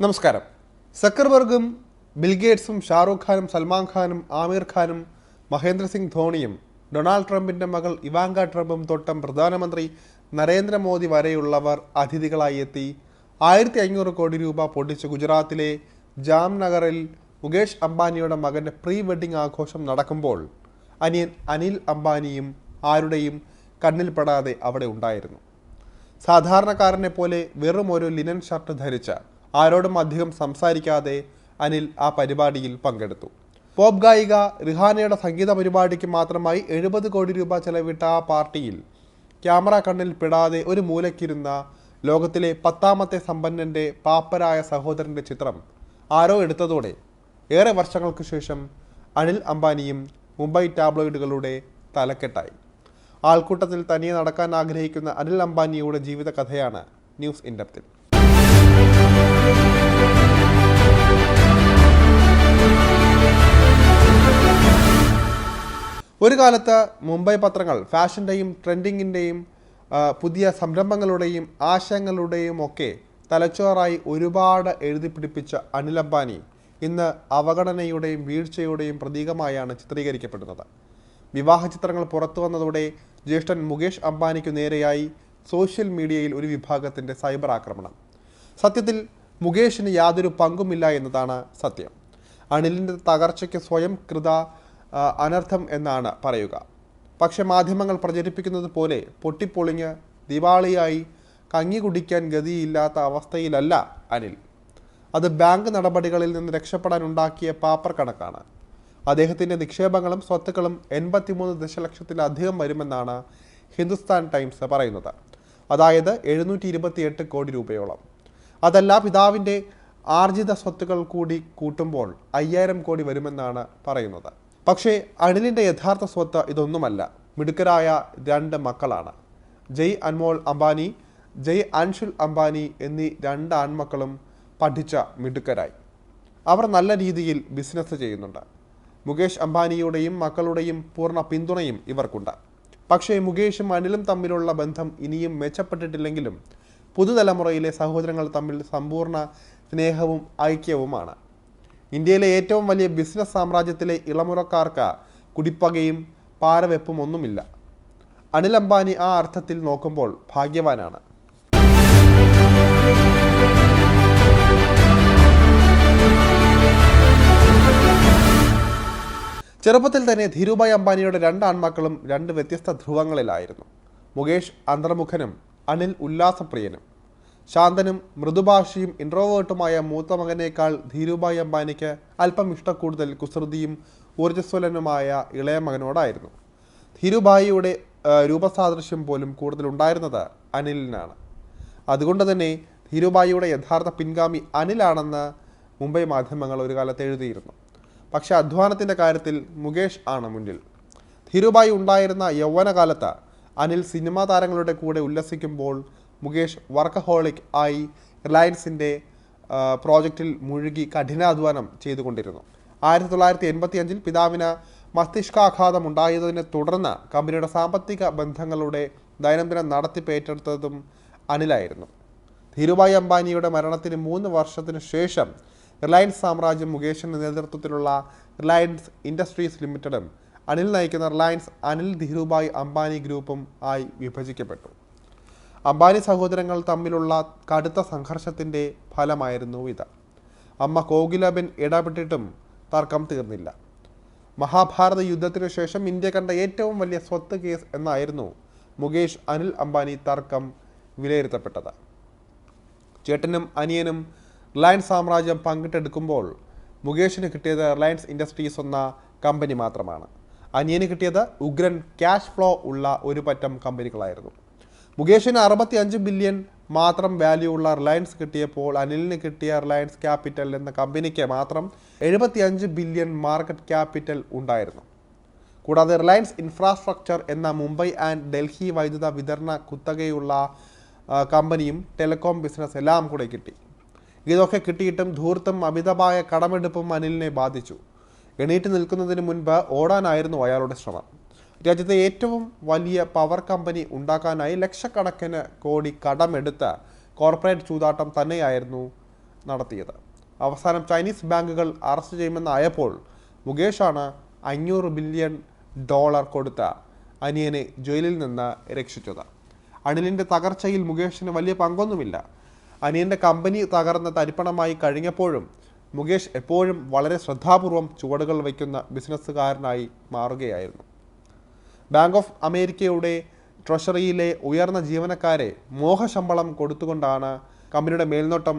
നമസ്കാരം. സക്കർബർഗും ബിൽഗേറ്റ്സും ഷാറൂഖ് ഖാനും സൽമാൻ ഖാനും ആമീർ ഖാനും മഹേന്ദ്ര സിംഗ് ധോണിയും ഡൊണാൾഡ് ട്രംപിന്റെ മകൾ ഇവാങ്ക ട്രംപും തൊട്ടം പ്രധാനമന്ത്രി നരേന്ദ്രമോദി വരെയുള്ളവർ അതിഥികളായി എത്തി. ആയിരത്തി അഞ്ഞൂറ് കോടി രൂപ പൊട്ടിച്ച് ഗുജറാത്തിലെ ജാംനഗറിൽ മുകേഷ് അംബാനിയുടെ മകന്റെ പ്രീ വെഡിംഗ് ആഘോഷം നടക്കുമ്പോൾ അനിയൻ അനിൽ അംബാനിയും ആരുടെയും കണ്ണിൽപ്പെടാതെ അവിടെ ഉണ്ടായിരുന്നു. സാധാരണക്കാരനെ പോലെ വെറും ഒരു ലിനൻ ഷർട്ട് ധരിച്ച ആരോടും അധികം സംസാരിക്കാതെ അനിൽ ആ പരിപാടിയിൽ പങ്കെടുത്തു. പോപ്പ് ഗായിക റിഹാനയുടെ സംഗീത പരിപാടിക്ക് മാത്രമായി എഴുപത് കോടി രൂപ ചെലവിട്ട ആ പാർട്ടിയിൽ ക്യാമറ കണ്ണിൽ പെടാതെ ഒരു മൂലക്കിരുന്ന ലോകത്തിലെ പത്താമത്തെ സമ്പന്നന്റെ പാപ്പരായ സഹോദരന്റെ ചിത്രം ആരോ എടുത്തതോടെ ഏറെ വർഷങ്ങൾക്ക് ശേഷം അനിൽ അംബാനിയും മുംബൈ ടാബ്ലോയിഡുകളുടെ തലക്കെട്ടായി. ആൾക്കൂട്ടത്തിൽ തനിയെ നടക്കാൻ ആഗ്രഹിക്കുന്ന അനിൽ അംബാനിയുടെ ജീവിതകഥയാണ് ന്യൂസ് ഇൻഡപ്തിൽ ഒരു കാലത്ത് മുംബൈ പത്രങ്ങൾ ഫാഷന്റെയും ട്രെൻഡിങ്ങിന്റെയും പുതിയ സംരംഭങ്ങളുടെയും ആശയങ്ങളുടെയും ഒക്കെ തലച്ചോറായി ഒരുപാട് എഴുതി പിടിപ്പിച്ച അനിൽ അംബാനി ഇന്ന് അവഗണനയുടെയും വീഴ്ചയുടെയും പ്രതീകമായാണ് ചിത്രീകരിക്കപ്പെടുന്നത്. വിവാഹ ചിത്രങ്ങൾ പുറത്തു വന്നതോടെ ജ്യേഷ്ഠൻ മുകേഷ് അംബാനിക്കു നേരെയായി സോഷ്യൽ മീഡിയയിൽ ഒരു വിഭാഗത്തിന്റെ സൈബർ ആക്രമണം. സത്യത്തിൽ മുകേഷിന് യാതൊരു പങ്കുമില്ല എന്നതാണ് സത്യം. അനിലിന്റെ തകർച്ചയ്ക്ക് സ്വയം കൃത അനർത്ഥം എന്നാണ് പറയുക. പക്ഷെ മാധ്യമങ്ങൾ പ്രചരിപ്പിക്കുന്നത് പോലെ പൊട്ടിപ്പൊളിഞ്ഞ് ദിവാളിയായി കഞ്ഞി കുടിക്കാൻ ഗതിയില്ലാത്ത അവസ്ഥയിലല്ല അനിൽ. അത് ബാങ്ക് നടപടികളിൽ നിന്ന് രക്ഷപ്പെടാൻ ഉണ്ടാക്കിയ പാപ്പർ കണക്കാണ്. അദ്ദേഹത്തിന്റെ നിക്ഷേപങ്ങളും സ്വത്തുക്കളും എൺപത്തിമൂന്ന് ദശലക്ഷത്തിലധികം വരുമെന്നാണ് ഹിന്ദുസ്ഥാൻ ടൈംസ് പറയുന്നത്. അതായത് എഴുന്നൂറ്റി ഇരുപത്തിയെട്ട് കോടി രൂപയോളം. അതല്ല പിതാവിന്റെ ആർജിത സ്വത്തുക്കൾ കൂടി കൂട്ടുമ്പോൾ അയ്യായിരം കോടി വരുമെന്നാണ് പറയുന്നത്. പക്ഷേ അനിലിന്റെ യഥാർത്ഥ സ്വത്ത് ഇതൊന്നുമല്ല. മിടുക്കരായ രണ്ട് മക്കളാണ്. ജയ് അൻമോൾ അംബാനി ജയ് അൻഷുൽ അംബാനി എന്നീ രണ്ട് ആൺമക്കളും പഠിച്ച മിടുക്കരായി. അവർ നല്ല രീതിയിൽ ബിസിനസ് ചെയ്യുന്നുണ്ട്. മുകേഷ് അംബാനിയുടെയും മക്കളുടെയും പൂർണ പിന്തുണയും ഇവർക്കുണ്ട്. പക്ഷേ മുകേഷും അനിലും തമ്മിലുള്ള ബന്ധം ഇനിയും മെച്ചപ്പെട്ടിട്ടില്ലെങ്കിലും പുതുതലമുറയിലെ സഹോദരങ്ങൾ തമ്മിൽ സമ്പൂർണ സ്നേഹവും ഐക്യവുമാണ്. ഇന്ത്യയിലെ ഏറ്റവും വലിയ ബിസിനസ് സാമ്രാജ്യത്തിലെ ഇളമുറക്കാർക്ക് കുടിപ്പകയും പാരവെപ്പും ഒന്നുമില്ല. അനിൽ അംബാനി ആ അർത്ഥത്തിൽ നോക്കുമ്പോൾ ഭാഗ്യവാനാണ്. ചെറുപ്പത്തിൽ തന്നെ ധീരുഭായ് അംബാനിയുടെ രണ്ട് ആൺമക്കളും രണ്ട് വ്യത്യസ്ത ധ്രുവങ്ങളിലായിരുന്നു. മുകേഷ് അന്തർമുഖനും അനിൽ ഉല്ലാസപ്രിയനും. ശാന്തനും മൃദുഭാഷിയും ഇൻട്രോവേർട്ടുമായ മൂത്ത മകനേക്കാൾ ധീരുഭായ് അംബാനിക്ക് അല്പം ഇഷ്ടക്കൂടുതൽ കുസൃതിയും ഊർജസ്വലനുമായ ഇളയ മകനോടായിരുന്നു. ധീരുഭായിയുടെ രൂപസാദൃശ്യം പോലും കൂടുതൽ ഉണ്ടായിരുന്നത് അനിലിനാണ്. അതുകൊണ്ട് തന്നെ ധീരുഭായിയുടെ യഥാർത്ഥ പിൻഗാമി അനിലാണെന്ന് മുംബൈ മാധ്യമങ്ങൾ ഒരു കാലത്ത് എഴുതിയിരുന്നു. പക്ഷേ അധ്വാനത്തിന്റെ കാര്യത്തിൽ മുകേഷ് ആണ് മുന്നിൽ. ധീരുഭായി ഉണ്ടായിരുന്ന യൗവനകാലത്ത് അനിൽ സിനിമാ താരങ്ങളുടെ കൂടെ ഉല്ലസിക്കുമ്പോൾ മുകേഷ് വർക്കഹോളിക് ആയി റിലയൻസിന്റെ പ്രോജക്റ്റിൽ മുഴുകി കഠിനാധ്വാനം ചെയ്തുകൊണ്ടിരുന്നു. ആയിരത്തി തൊള്ളായിരത്തി എൺപത്തി അഞ്ചിൽ പിതാവിന് മസ്തിഷ്കാഘാതം ഉണ്ടായതിനെ തുടർന്ന് കമ്പനിയുടെ സാമ്പത്തിക ബന്ധങ്ങളുടെ ദൈനംദിന നടത്തിപ്പ് ഏറ്റെടുത്തതും അനിലായിരുന്നു. ധീരുഭായ് അംബാനിയുടെ മരണത്തിന് മൂന്ന് വർഷത്തിന് ശേഷം റിലയൻസ് സാമ്രാജ്യം മുകേഷിന്റെ നേതൃത്വത്തിലുള്ള റിലയൻസ് ഇൻഡസ്ട്രീസ് ലിമിറ്റഡും അനിൽ നയിക്കുന്ന റിലയൻസ് അനിൽ ധീരുഭായ് അംബാനി ഗ്രൂപ്പും ആയി വിഭജിക്കപ്പെട്ടു. അംബാനി സഹോദരങ്ങൾ തമ്മിലുള്ള കടുത്ത സംഘർഷത്തിന്റെ ഫലമായിരുന്നു ഇത്. അമ്മ കോകിലബൻ ഇടപെട്ടിട്ടും തർക്കം തീർന്നില്ല. മഹാഭാരത യുദ്ധത്തിനു ശേഷം ഇന്ത്യ കണ്ട ഏറ്റവും വലിയ സ്വത്ത് കേസ് എന്നായിരുന്നു മുകേഷ് അനിൽ അംബാനി തർക്കം വിലയിരുത്തപ്പെട്ടത്. ചേട്ടനും അനിയനും റിലയൻസ് സാമ്രാജ്യം പങ്കിട്ടെടുക്കുമ്പോൾ മുകേഷിന് കിട്ടിയത് റിലയൻസ് ഇൻഡസ്ട്രീസ് എന്ന കമ്പനി മാത്രമാണ്. അനിയന് കിട്ടിയത് ഉഗ്രൻ ക്യാഷ് ഫ്ലോ ഉള്ള ഒരു പറ്റം കമ്പനികളായിരുന്നു. മുകേഷിന് അറുപത്തി അഞ്ച് ബില്യൺ മാത്രം വാല്യൂ ഉള്ള റിലയൻസ് കിട്ടിയപ്പോൾ അനിലിന് കിട്ടിയ റിലയൻസ് ക്യാപിറ്റൽ എന്ന കമ്പനിക്ക് മാത്രം എഴുപത്തി അഞ്ച് ബില്യൺ മാർക്കറ്റ് ക്യാപിറ്റൽ ഉണ്ടായിരുന്നു. കൂടാതെ റിലയൻസ് ഇൻഫ്രാസ്ട്രക്ചർ എന്ന മുംബൈ ആൻഡ് ഡൽഹി വൈദ്യുത വിതരണ കുത്തകയുള്ള കമ്പനിയും ടെലികോം ബിസിനസ് എല്ലാം കൂടെ കിട്ടി. ഇതൊക്കെ കിട്ടിയിട്ടും ധൂർത്തും അമിതമായ കടമെടുപ്പും അനിലിനെ ബാധിച്ചു. എണീറ്റ് നിൽക്കുന്നതിന് മുൻപ് ഓടാനായിരുന്നു അയാളുടെ ശ്രമം. രാജ്യത്തെ ഏറ്റവും വലിയ പവർ കമ്പനി ഉണ്ടാക്കാനായി ലക്ഷക്കണക്കിന് കോടി കടമെടുത്ത കോർപ്പറേറ്റ് ചൂതാട്ടം തന്നെയായിരുന്നു നടത്തിയത്. അവസാനം ചൈനീസ് ബാങ്കുകൾ അറസ്റ്റ് ചെയ്യുമെന്നായപ്പോൾ മുകേഷാണ് അഞ്ഞൂറ് ബില്യൺ ഡോളർ കൊടുത്ത അനിയനെ ജയിലിൽ നിന്ന് രക്ഷിച്ചത്. അനിലിന്റെ തകർച്ചയിൽ മുകേഷിന് വലിയ പങ്കൊന്നുമില്ല. അനിയന്റെ കമ്പനി തകർന്ന തരിപ്പണമായി കഴിഞ്ഞപ്പോഴും മുകേഷ് എപ്പോഴും വളരെ ശ്രദ്ധാപൂർവം ചുവടുകൾ വയ്ക്കുന്ന ബിസിനസ്സുകാരനായി മാറുകയായിരുന്നു. ബാങ്ക് ഓഫ് അമേരിക്കയുടെ ട്രഷറിയിലെ ഉയർന്ന ജീവനക്കാരെ മോഹശമ്പളം കൊടുത്തുകൊണ്ടാണ് കമ്പനിയുടെ മേൽനോട്ടം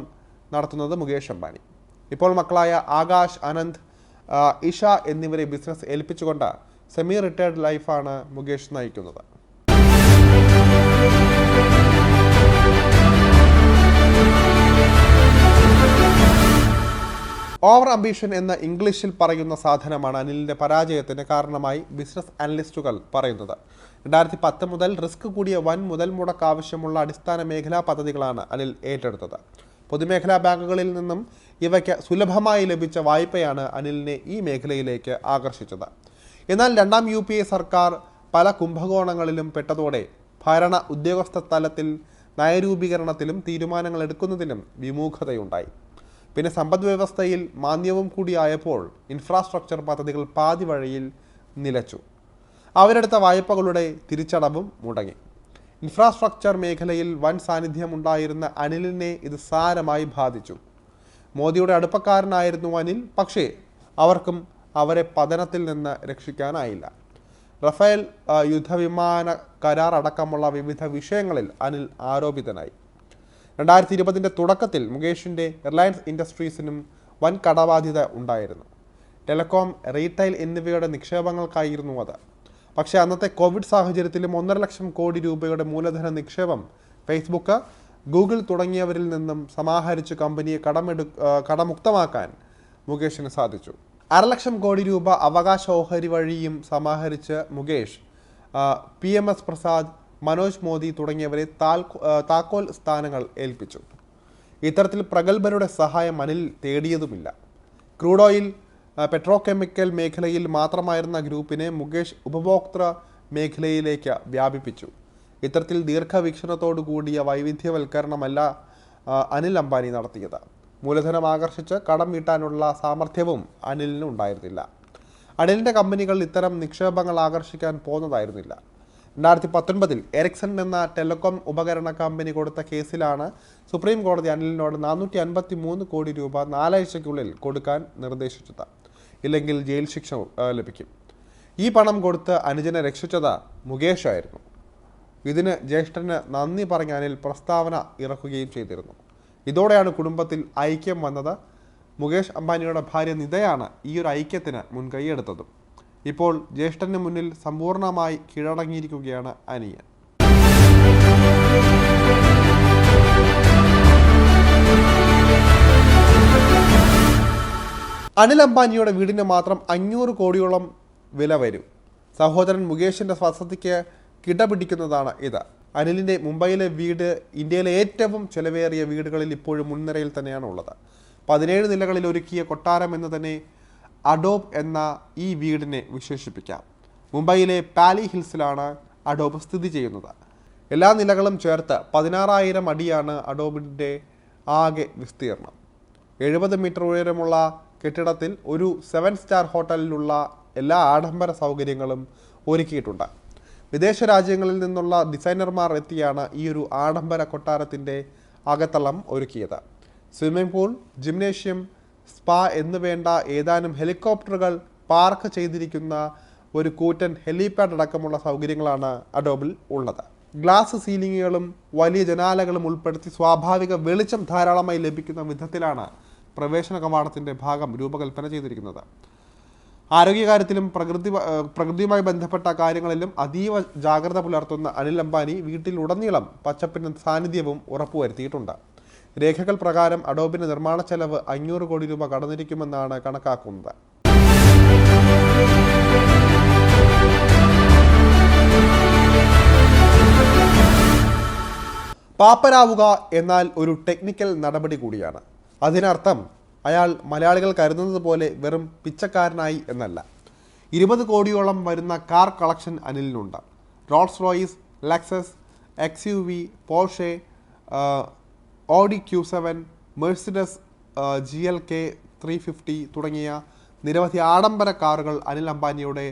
നടത്തുന്നത് മുകേഷ് അംബാനി. ഇപ്പോൾ മക്കളായ ആകാശ് അനന്ത് ഇഷ എന്നിവരെ ബിസിനസ് ഏൽപ്പിച്ചുകൊണ്ട് സെമി റിട്ടയർഡ് ലൈഫാണ് മുകേഷ് നയിക്കുന്നത്. ഓവർ അംബീഷൻ എന്ന ഇംഗ്ലീഷിൽ പറയുന്ന സാധനമാണ് അനിലിന്റെ പരാജയത്തിന് കാരണമായി ബിസിനസ് അനലിസ്റ്റുകൾ പറയുന്നത്. രണ്ടായിരത്തി പത്ത് മുതൽ റിസ്ക് കൂടിയ വൻ മുതൽ മുടക്ക് ആവശ്യമുള്ള അടിസ്ഥാന മേഖലാ പദ്ധതികളാണ് അനിൽ ഏറ്റെടുത്തത്. പൊതുമേഖലാ ബാങ്കുകളിൽ നിന്നും ഇവയ്ക്ക് സുലഭമായി ലഭിച്ച വായ്പയാണ് അനിലിനെ ഈ മേഖലയിലേക്ക് ആകർഷിച്ചത്. എന്നാൽ രണ്ടാം യു സർക്കാർ പല കുംഭകോണങ്ങളിലും പെട്ടതോടെ ഭരണ ഉദ്യോഗസ്ഥ തലത്തിൽ നയരൂപീകരണത്തിലും തീരുമാനങ്ങൾ എടുക്കുന്നതിലും വിമുഖതയുണ്ടായി. പിന്നെ സമ്പദ് വ്യവസ്ഥയിൽ മാന്ദ്യവും കൂടിയായപ്പോൾ ഇൻഫ്രാസ്ട്രക്ചർ പദ്ധതികൾ പാതി വഴിയിൽ നിലച്ചു. അവരെടുത്ത വായ്പകളുടെ തിരിച്ചടവും മുടങ്ങി. ഇൻഫ്രാസ്ട്രക്ചർ മേഖലയിൽ വൻ സാന്നിധ്യം ഉണ്ടായിരുന്ന അനിലിനെ ഇത് സാരമായി ബാധിച്ചു. മോദിയുടെ അടുപ്പക്കാരനായിരുന്നു അനിൽ പക്ഷേ അവർക്കും അവരെ പതനത്തിൽ നിന്ന് രക്ഷിക്കാനായില്ല. റഫേൽ യുദ്ധവിമാന കരാർ അടക്കമുള്ള വിവിധ വിഷയങ്ങളിൽ അനിൽ ആരോപിതനായി. രണ്ടായിരത്തി ഇരുപതിന്റെ തുടക്കത്തിൽ മുകേഷിന്റെ റിലയൻസ് ഇൻഡസ്ട്രീസിനും വൻ കടബാധ്യത ഉണ്ടായിരുന്നു. ടെലികോം റീറ്റെയിൽ എന്നിവയുടെ നിക്ഷേപങ്ങൾക്കായിരുന്നു അത്. പക്ഷേ അന്നത്തെ കോവിഡ് സാഹചര്യത്തിലും ഒന്നര ലക്ഷം കോടി രൂപയുടെ മൂലധന നിക്ഷേപം ഫേസ്ബുക്ക് ഗൂഗിൾ തുടങ്ങിയവരിൽ നിന്നും സമാഹരിച്ച് കമ്പനിയെ കടമെടു കടമുക്തമാക്കാൻ മുകേഷിന് സാധിച്ചു. അരലക്ഷം കോടി രൂപ അവകാശ ഓഹരി വഴിയും സമാഹരിച്ച് Mukesh P M S Prasad Manoj Modi തുടങ്ങിയവരെ താക്കോൽ സ്ഥാനങ്ങൾ ഏൽപ്പിച്ചു. ഇത്തരത്തിൽ പ്രഗത്ഭരുടെ സഹായം അനിൽ തേടിയതുമില്ല. ക്രൂഡ് ഓയിൽ ആ, പെട്രോകെമിക്കൽ മേഖലയിൽ മാത്രമായിരുന്ന ഗ്രൂപ്പിനെ മുകേഷ് ഉപഭോക്തൃ മേഖലയിലേക്ക് വ്യാപിപ്പിച്ചു. ഇത്തരത്തിൽ ദീർഘവീക്ഷണത്തോടു കൂടിയ വൈവിധ്യവൽക്കരണമല്ല അനിൽ അംബാനി നടത്തിയത്. മൂലധനം ആകർഷിച്ച് കടം വീട്ടാനുള്ള സാമർഥ്യവും അനിലിന് ഉണ്ടായിരുന്നില്ല അനിലിന്റെ കമ്പനികൾ ഇത്തരം നിക്ഷേപങ്ങൾ ആകർഷിക്കാൻ പോകുന്നതായിരുന്നില്ല. രണ്ടായിരത്തി പത്തൊൻപതിൽ എറിക്സൺ എന്ന ടെലികോം ഉപകരണ കമ്പനി കൊടുത്ത കേസിലാണ് സുപ്രീം കോടതി അനിലിനോട് നാനൂറ്റി അൻപത്തി മൂന്ന് കോടി രൂപ നാലാഴ്ചയ്ക്കുള്ളിൽ കൊടുക്കാൻ നിർദ്ദേശിച്ചത്. ഇല്ലെങ്കിൽ ജയിൽ ശിക്ഷ ലഭിക്കും. ഈ പണം കൊടുത്ത് അനുജനെ രക്ഷിച്ചത് മുകേഷ് ആയിരുന്നു. ഇതിന് ജ്യേഷ്ഠന് നന്ദി പറഞ്ഞ അനിൽ പ്രസ്താവന ഇറക്കുകയും ചെയ്തിരുന്നു. ഇതോടെയാണ് കുടുംബത്തിൽ ഐക്യം വന്നത്. മുകേഷ് അംബാനിയുടെ ഭാര്യ നിതയാണ് ഈ ഒരു ഐക്യത്തിന് മുൻകൈയെടുത്തതും ഇപ്പോൾ ജ്യേഷ്ഠന് മുന്നിൽ സമ്പൂർണമായി കീഴടങ്ങിയിരിക്കുകയാണ് അനിയൻ. അനിൽ അംബാനിയുടെ വീടിന് മാത്രം അഞ്ഞൂറ് കോടിയോളം വില വരും. സഹോദരൻ മുകേഷിന്റെ സ്വസ്ഥതയ്ക്ക് കിടപിടിക്കുന്നതാണ് ഇത്. അനിലിന്റെ മുംബൈയിലെ വീട് ഇന്ത്യയിലെ ഏറ്റവും ചെലവേറിയ വീടുകളിൽ ഇപ്പോഴും മുൻനിരയിൽ തന്നെയാണ് ഉള്ളത് പതിനേഴ് നിലകളിൽ ഒരുക്കിയ കൊട്ടാരം എന്ന് തന്നെ അഡോബ് എന്ന ഈ വീടിനെ വിശേഷിപ്പിക്കാം. മുംബൈയിലെ പാലി ഹിൽസിലാണ് അഡോബ് സ്ഥിതി ചെയ്യുന്നത്. എല്ലാ നിലകളും ചേർത്ത് പതിനാറായിരം അടിയാണ് അഡോബിന്റെ ആകെ വിസ്തീർണം എഴുപത് മീറ്റർ ഉയരമുള്ള കെട്ടിടത്തിൽ ഒരു സെവൻ സ്റ്റാർ ഹോട്ടലിലുള്ള എല്ലാ ആഡംബര സൗകര്യങ്ങളും ഒരുക്കിയിട്ടുണ്ട്. വിദേശ രാജ്യങ്ങളിൽ നിന്നുള്ള ഡിസൈനർമാർ എത്തിയാണ് ഈ ഒരു ആഡംബര കൊട്ടാരത്തിന്റെ അകത്തളം ഒരുക്കിയത്. സ്വിമ്മിംഗ് പൂൾ ജിംനേഷ്യം സ്പാ എന്നുവേണ്ട ഏതാനും ഹെലികോപ്റ്ററുകൾ പാർക്ക് ചെയ്തിരിക്കുന്ന ഒരു കൂറ്റൻ ഹെലിപാഡ് അടക്കമുള്ള സൗകര്യങ്ങളാണ് അഡോബിൽ ഉള്ളത്. ഗ്ലാസ് സീലിങ്ങുകളും വലിയ ജനാലകളും ഉൾപ്പെടുത്തി സ്വാഭാവിക വെളിച്ചം ധാരാളമായി ലഭിക്കുന്ന വിധത്തിലാണ് പ്രവേശന കവാടത്തിന്റെ ഭാഗം രൂപകൽപ്പന ചെയ്തിരിക്കുന്നത്. ആരോഗ്യകാര്യത്തിലും പ്രകൃതി പ്രകൃതിയുമായി ബന്ധപ്പെട്ട കാര്യങ്ങളിലും അതീവ ജാഗ്രത പുലർത്തുന്ന അനിൽ അംബാനി വീട്ടിലുടനീളം പച്ചപ്പിന്റെ സാന്നിധ്യവും ഉറപ്പുവരുത്തിയിട്ടുണ്ട്. രേഖകൾ പ്രകാരം അഡോബിന് നിർമ്മാണ ചെലവ് അഞ്ഞൂറ് കോടി രൂപ കടന്നിരിക്കുമെന്നാണ് കണക്കാക്കുന്നത്. പാപ്പരാവുക എന്നാൽ ഒരു ടെക്നിക്കൽ നടപടി കൂടിയാണ്. അതിനർത്ഥം അയാൾ മലയാളികൾ കരുതുന്നത് പോലെ വെറും പിച്ചക്കാരനായി എന്നല്ല. ഇരുപത് കോടിയോളം വരുന്ന car collection അനിലിനുണ്ട് Rolls Royce Lexus X U V Porsche Audi Q seven Mercedes G L K three fifty തുടങ്ങിയ നിരവധി ആഡംബര കാറുകൾ അനിൽ അംബാനിയുടെ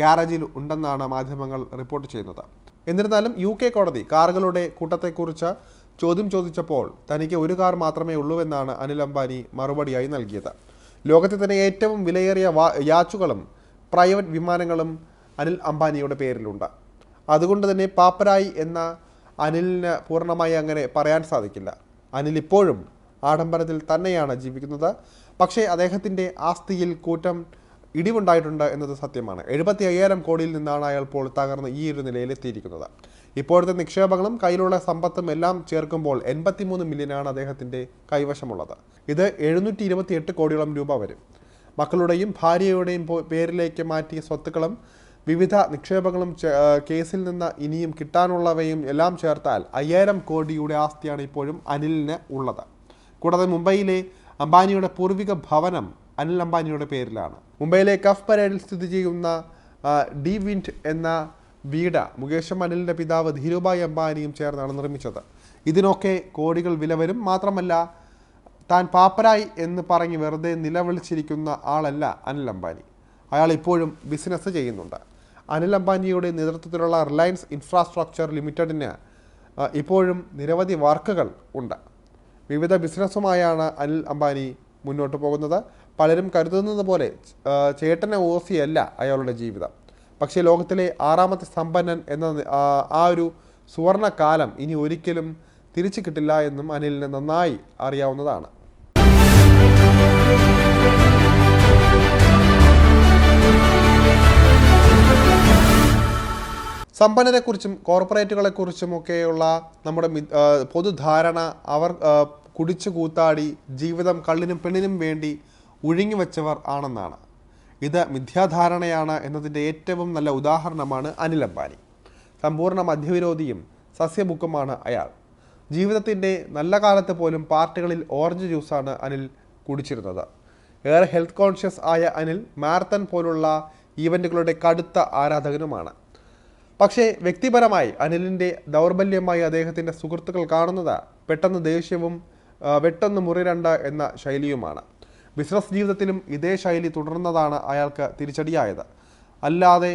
ഗാരേജിൽ ഉണ്ടെന്നാണ് മാധ്യമങ്ങൾ റിപ്പോർട്ട് ചെയ്യുന്നത്. എന്നിരുന്നാലും യു കെ കോടതി കാറുകളുടെ കൂട്ടത്തെക്കുറിച്ച് ചോദ്യം ചോദിച്ചപ്പോൾ തനിക്ക് ഒരു കാർ മാത്രമേ ഉള്ളൂവെന്നാണ് അനിൽ അംബാനി മറുപടിയായി നൽകിയത്. ലോകത്തെ തന്നെ ഏറ്റവും വിലയേറിയ യാച്ചുകളും പ്രൈവറ്റ് വിമാനങ്ങളും അനിൽ അംബാനിയുടെ പേരിലുണ്ട്. അതുകൊണ്ട് തന്നെ പാപ്പരായി എന്ന അനിലിന് പൂർണമായി അങ്ങനെ പറയാൻ സാധിക്കില്ല. അനിൽ ഇപ്പോഴും ആഡംബരത്തിൽ തന്നെയാണ് ജീവിക്കുന്നത്. പക്ഷേ അദ്ദേഹത്തിന്റെ ആസ്തിയിൽ കൂറ്റം ഇടിവുണ്ടായിട്ടുണ്ട് എന്നത് സത്യമാണ്. എഴുപത്തി അയ്യായിരം കോടിയിൽ നിന്നാണ് അയാൾ ഇപ്പോൾ തകർന്ന് ഈ ഒരു നിലയിലെത്തിയിരിക്കുന്നത് ഇപ്പോഴത്തെ നിക്ഷേപങ്ങളും കയ്യിലുള്ള സമ്പത്തും എല്ലാം ചേർക്കുമ്പോൾ എൺപത്തിമൂന്ന് മില്യനാണ് അദ്ദേഹത്തിന്റെ കൈവശമുള്ളത്. ഇത് എഴുന്നൂറ്റി ഇരുപത്തി എട്ട് കോടിയോളം രൂപ വരും. മക്കളുടെയും ഭാര്യയുടെയും പേരിലേക്ക് മാറ്റിയ സ്വത്തുക്കളും വിവിധ നിക്ഷേപങ്ങളും കേസിൽ നിന്ന് ഇനിയും കിട്ടാനുള്ളവയും എല്ലാം ചേർത്താൽ അയ്യായിരം കോടിയുടെ ആസ്തിയാണ് ഇപ്പോഴും അനിലിന് ഉള്ളത്. കൂടാതെ മുംബൈയിലെ അംബാനിയുടെ പൂർവിക ഭവനം അനിൽ അംബാനിയുടെ പേരിലാണ്. മുംബൈയിലെ കഫ് പരേഡിൽ സ്ഥിതി ചെയ്യുന്ന ഡി വിൻഡ് എന്ന വീട് മുകേഷ് അനിലിന്റെ പിതാവ് ധീരുഭായ് അംബാനിയും ചേർന്നാണ് നിർമ്മിച്ചത്. ഇതിനൊക്കെ കോടികൾ വില വരും. മാത്രമല്ല താൻ പാപ്പരായി എന്ന് പറഞ്ഞ് വെറുതെ നിലവിളിച്ചിരിക്കുന്ന ആളല്ല അനിൽ അംബാനി. അയാൾ ഇപ്പോഴും ബിസിനസ് ചെയ്യുന്നുണ്ട്. അനിൽ അംബാനിയുടെ നേതൃത്വത്തിലുള്ള റിലയൻസ് ഇൻഫ്രാസ്ട്രക്ചർ ലിമിറ്റഡിന് ഇപ്പോഴും നിരവധി വർക്കുകൾ ഉണ്ട്. വിവിധ ബിസിനസ്സുമായാണ് അനിൽ അംബാനി മുന്നോട്ട് പോകുന്നത്. പലരും കരുതുന്നത് പോലെ ചേട്ടനെ ഓസിയല്ല അയാളുടെ ജീവിതം. പക്ഷേ ലോകത്തിലെ ആറാമത്തെ സമ്പന്നൻ എന്ന ആ ഒരു സുവർണ കാലം ഇനി ഒരിക്കലും തിരിച്ചു കിട്ടില്ല എന്നും അനിലിന് നന്നായി അറിയാവുന്നതാണ്. സമ്പന്നരെക്കുറിച്ചും കോർപ്പറേറ്റുകളെക്കുറിച്ചുമൊക്കെയുള്ള നമ്മുടെ പൊതുധാരണ അവർ കുടിച്ചു കൂത്താടി ജീവിതം കള്ളിനും പെണ്ണിനും വേണ്ടി ഒഴുങ്ങി വെച്ചവർ ആണെന്നാണ്. ഇത് മിഥ്യാധാരണയാണ് എന്നതിന്റെ ഏറ്റവും നല്ല ഉദാഹരണമാണ് അനിൽ അംബാനി. സമ്പൂർണ മധ്യവിരോധിയും സസ്യബുക്കുമാണ് അയാൾ. ജീവിതത്തിന്റെ നല്ല കാലത്ത് പോലും പാർട്ടികളിൽ ഓറഞ്ച് ജ്യൂസാണ് അനിൽ കുടിച്ചിരുന്നത്. ഏറെ ഹെൽത്ത് കോൺഷ്യസ് ആയ അനിൽ മാരത്തൺ പോലുള്ള ഈവന്റുകളുടെ കടുത്ത ആരാധകനുമാണ്. പക്ഷേ വ്യക്തിപരമായി അനിലിന്റെ ദൗർബല്യമായി അദ്ദേഹത്തിന്റെ സുഹൃത്തുക്കൾ കാണുന്നത് പെട്ടെന്ന് ദേഷ്യവും വെട്ടെന്ന് മുറിരണ്ട എന്ന ശൈലിയുമാണ്. ബിസിനസ് ജീവിതത്തിലും ഇതേ ശൈലി തുടർന്നതാണ് അയാൾക്ക് തിരിച്ചടിയായത്. അല്ലാതെ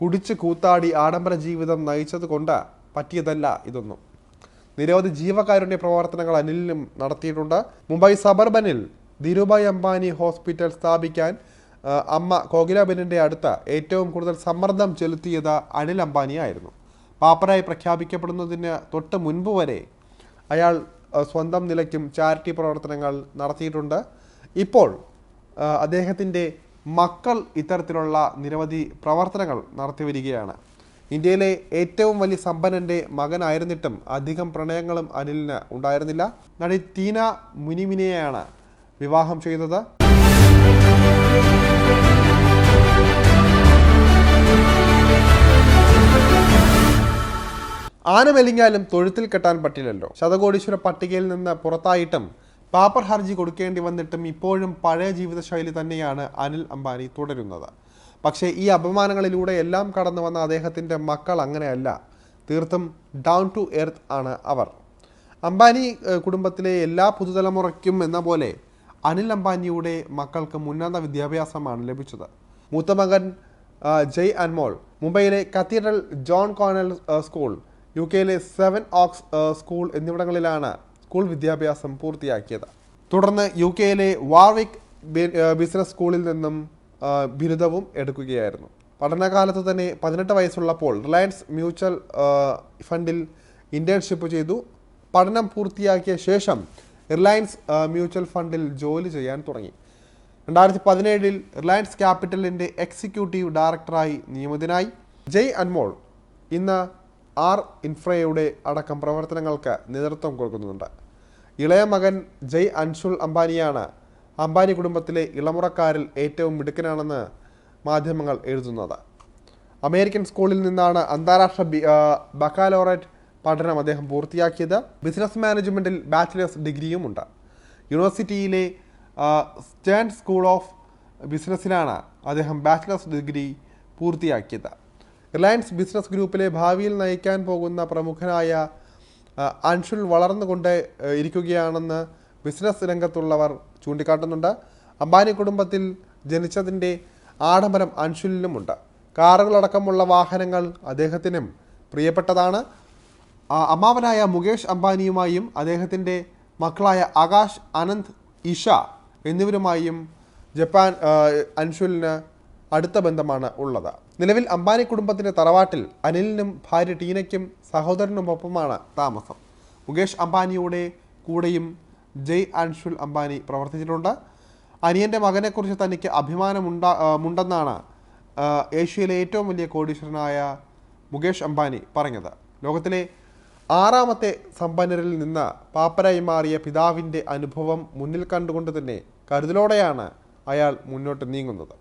കുടിച്ച് കൂത്താടി ആഡംബര ജീവിതം നയിച്ചത് കൊണ്ട് പറ്റിയതല്ല ഇതൊന്നും. നിരവധി ജീവകാരുണ്യ പ്രവർത്തനങ്ങൾ അനിലിനും നടത്തിയിട്ടുണ്ട്. മുംബൈ സബർബനിൽ ധീരുഭായ് അംബാനി ഹോസ്പിറ്റൽ സ്ഥാപിക്കാൻ അമ്മ കോകിലാബെന്നിന്റെ അടുത്ത ഏറ്റവും കൂടുതൽ സമ്മർദ്ദം ചെലുത്തിയത് അനിൽ അംബാനിയായിരുന്നു. പാപ്പരായി പ്രഖ്യാപിക്കപ്പെടുന്നതിന് തൊട്ട് മുൻപ് വരെ അയാൾ സ്വന്തം നിലയ്ക്കും ചാരിറ്റി പ്രവർത്തനങ്ങൾ നടത്തിയിട്ടുണ്ട്. ഇപ്പോൾ അദ്ദേഹത്തിന്റെ മക്കൾ ഇത്തരത്തിലുള്ള നിരവധി പ്രവർത്തനങ്ങൾ നടത്തി വരികയാണ്. ഇന്ത്യയിലെ ഏറ്റവും വലിയ സമ്പന്നന്റെ മകനായിരുന്നിട്ടും അധികം പ്രണയങ്ങളും അനിലിന് ഉണ്ടായിരുന്നില്ല. നടി തീന മുനിമിനെയാണ് വിവാഹം ചെയ്തത്. ആന മെലിഞ്ഞാലും തൊഴുത്തിൽ കെട്ടാൻ പറ്റില്ലല്ലോ. ശതകോടീശ്വര പട്ടികയിൽ നിന്ന് പുറത്തായിട്ടും പാപ്പർ ഹർജി കൊടുക്കേണ്ടി വന്നിട്ടും ഇപ്പോഴും പഴയ ജീവിതശൈലി തന്നെയാണ് അനിൽ അംബാനി തുടരുന്നത്. പക്ഷേ ഈ അപമാനങ്ങളിലൂടെ എല്ലാം കടന്നു വന്ന അദ്ദേഹത്തിന്റെ മക്കൾ അങ്ങനെയല്ല. തീർത്തും ഡൗൺ ടു എർത്ത് ആണ് അവർ. അംബാനി കുടുംബത്തിലെ എല്ലാ പുതുതലമുറയ്ക്കും എന്ന പോലെ അനിൽ അംബാനിയുടെ മക്കൾക്ക് ഉന്നത വിദ്യാഭ്യാസമാണ് ലഭിച്ചത്. മൂത്ത മകൻ ജയ് അൻമോൾ മുംബൈയിലെ Cathedral John Connon school U കെയിലെ സെവൻ ഓക്സ് സ്കൂൾ എന്നിവിടങ്ങളിലാണ് സ്കൂൾ വിദ്യാഭ്യാസം പൂർത്തിയാക്കിയത്. തുടർന്ന് യു കെയിലെ വാർവിക് ബിസിനസ് സ്കൂളിൽ നിന്നും ബിരുദവും എടുക്കുകയായിരുന്നു. പഠനകാലത്ത് തന്നെ പതിനെട്ട് വയസ്സുള്ളപ്പോൾ റിലയൻസ് മ്യൂച്വൽ ഫണ്ടിൽ ഇന്റേൺഷിപ്പ് ചെയ്തു. പഠനം പൂർത്തിയാക്കിയ ശേഷം റിലയൻസ് മ്യൂച്വൽ ഫണ്ടിൽ ജോലി ചെയ്യാൻ തുടങ്ങി. രണ്ടായിരത്തി പതിനേഴിൽ റിലയൻസ് ക്യാപിറ്റലിന്റെ എക്സിക്യൂട്ടീവ് ഡയറക്ടറായി നിയമിതനായി. ജയ് അൻമോൾ ഇന്ന് ആർ ഇൻഫ്രയുടെ അടക്കം പ്രവർത്തനങ്ങൾക്ക് നേതൃത്വം കൊടുക്കുന്നുണ്ട്. ഇളയ മകൻ ജയ് അൻഷുൽ അംബാനിയാണ് അംബാനി കുടുംബത്തിലെ ഇളമുറക്കാരിൽ ഏറ്റവും മിടുക്കനാണെന്ന് മാധ്യമങ്ങൾ എഴുതുന്നത്. അമേരിക്കൻ സ്കൂളിൽ നിന്നാണ് അന്താരാഷ്ട്ര ബക്കാലോറേറ്റ് പഠനം അദ്ദേഹം പൂർത്തിയാക്കിയത്. ബിസിനസ് മാനേജ്മെന്റിൽ ബാച്ചിലേഴ്സ് ഡിഗ്രിയുമുണ്ട്. യൂണിവേഴ്സിറ്റിയിലെ ആ, സ്റ്റേൺ സ്കൂൾ ഓഫ് ബിസിനസ്സിലാണ് അദ്ദേഹം ബാച്ചിലേഴ്സ് ഡിഗ്രി പൂർത്തിയാക്കിയത്. റിലയൻസ് ബിസിനസ് ഗ്രൂപ്പിലെ ഭാവിയിൽ നയിക്കാൻ പോകുന്ന പ്രമുഖനായ അൻഷുൽ വളർന്നുകൊണ്ട് ഇരിക്കുകയാണെന്ന് ബിസിനസ് രംഗത്തുള്ളവർ ചൂണ്ടിക്കാട്ടുന്നുണ്ട്. അംബാനി കുടുംബത്തിൽ ജനിച്ചതിന്റെ ആഡംബരം അൻഷുലിനുമുണ്ട്. കാറുകളടക്കമുള്ള വാഹനങ്ങൾ അദ്ദേഹത്തിനും പ്രിയപ്പെട്ടതാണ്. അമ്മാവനായ മുകേഷ് അംബാനിയുമായും അദ്ദേഹത്തിന്റെ മക്കളായ ആകാശ് അനന്ത് ഇഷ എന്നിവരുമായും ജപ്പാൻ അൻഷുലിന് അടുത്ത ബന്ധമാണ് ഉള്ളത്. നിലവിൽ അംബാനി കുടുംബത്തിന്റെ തറവാട്ടിൽ അനിലിനും ഭാര്യ ടീനയ്ക്കും സഹോദരനുമൊപ്പമാണ് താമസം. മുകേഷ് അംബാനിയുടെ കൂടെയും ജയ് അൻഷുൽ അംബാനി പ്രവർത്തിച്ചിട്ടുണ്ട്. അനിയന്റെ മകനെക്കുറിച്ച് തനിക്ക് അഭിമാനമുണ്ടാ ഉണ്ടെന്നാണ് ഏഷ്യയിലെ ഏറ്റവും വലിയ കോടീശ്വരനായ മുകേഷ് അംബാനി പറഞ്ഞത്. ലോകത്തിലെ ആറാമത്തെ സമ്പന്നരിൽ നിന്ന് പാപ്പരായി മാറിയ പിതാവിന്റെ അനുഭവം മുന്നിൽ കണ്ടുകൊണ്ട് തന്നെ കരുതലോടെയാണ് അയാൾ മുന്നോട്ട് നീങ്ങുന്നത്.